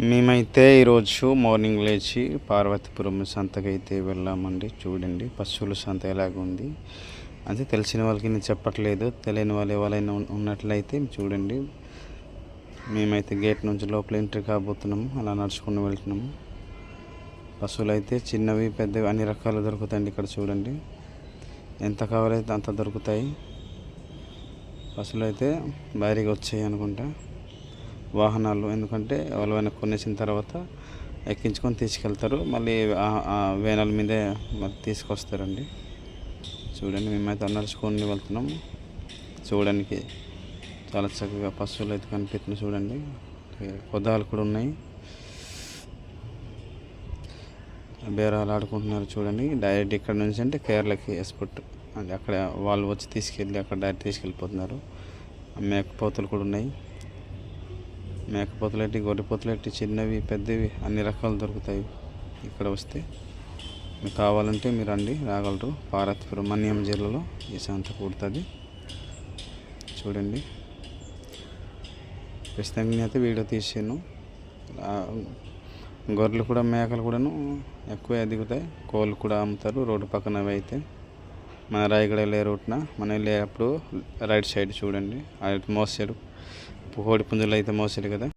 మేమైతే ఈరోజు మార్నింగ్ లేచి పార్వతీపురం సంతకైతే వెళ్ళామండి. చూడండి పశువుల సంత ఎలాగుంది అది తెలిసిన వాళ్ళకి నేను చెప్పట్లేదు. తెలియని వాళ్ళు ఎవరైనా ఉన్నట్లయితే చూడండి. మేమైతే గేట్ నుంచి లోపల ఎంట్రీ కాబోతున్నాము. అలా నడుచుకుని వెళ్తున్నాము. పశువులు అయితే చిన్నవి పెద్దవి అన్ని రకాలు దొరుకుతాయండి ఇక్కడ చూడండి. ఎంత కావాలైతే అంత దొరుకుతాయి. పశువులు అయితే భారీగా వచ్చాయి అనుకుంటా. వాహనాలు. ఎందుకంటే వాళ్ళని కొనేసిన తర్వాత ఎక్కించుకొని తీసుకెళ్తారు. మళ్ళీ ఆ- వేనాల మీదే మరి తీసుకొస్తారండి. చూడండి మేమైతే నడుచుకొని వెళ్తున్నాము చూడడానికి చాలా చక్కగా పశువులు అయితే కనిపిస్తున్నాయి చూడండి. పొదాలు కూడా ఉన్నాయి. బేరాలు ఆడుకుంటున్నారు చూడండి. డైరెక్ట్ ఇక్కడ నుంచి అంటే కేరళకి ఎక్స్పోర్ట్ అంటే అక్కడ వాళ్ళు వచ్చి తీసుకెళ్ళి అక్కడ డైరెక్ట్ తీసుకెళ్ళిపోతున్నారు. మేకపోతులు కూడా ఉన్నాయి. మేకపోతులు ఏంటి గొర్రెపోతులు చిన్నవి పెద్దవి అన్ని రకాలు దొరుకుతాయి. ఇక్కడ వస్తే మీకు కావాలంటే మీరు రండి రాగలరు. పార్వతీపురం మన్యం జిల్లాలో ఈ సంత కూడుతుంది చూడండి. ప్రస్తుతానికి అయితే వీడియో తీసాను. గొర్రెలు కూడా మేకలు కూడాను ఎక్కువ ఎదుగుతాయి కోళ్ళు కూడా అమ్ముతారు. రోడ్డు పక్కన అవి అయితే మన రాయగడ వెళ్ళే రూట్న మనం వెళ్ళేటప్పుడు రైట్ సైడ్ చూడండి. అటు సైడ్ కోడి పుంజులు అయితే మోసాడు కదా.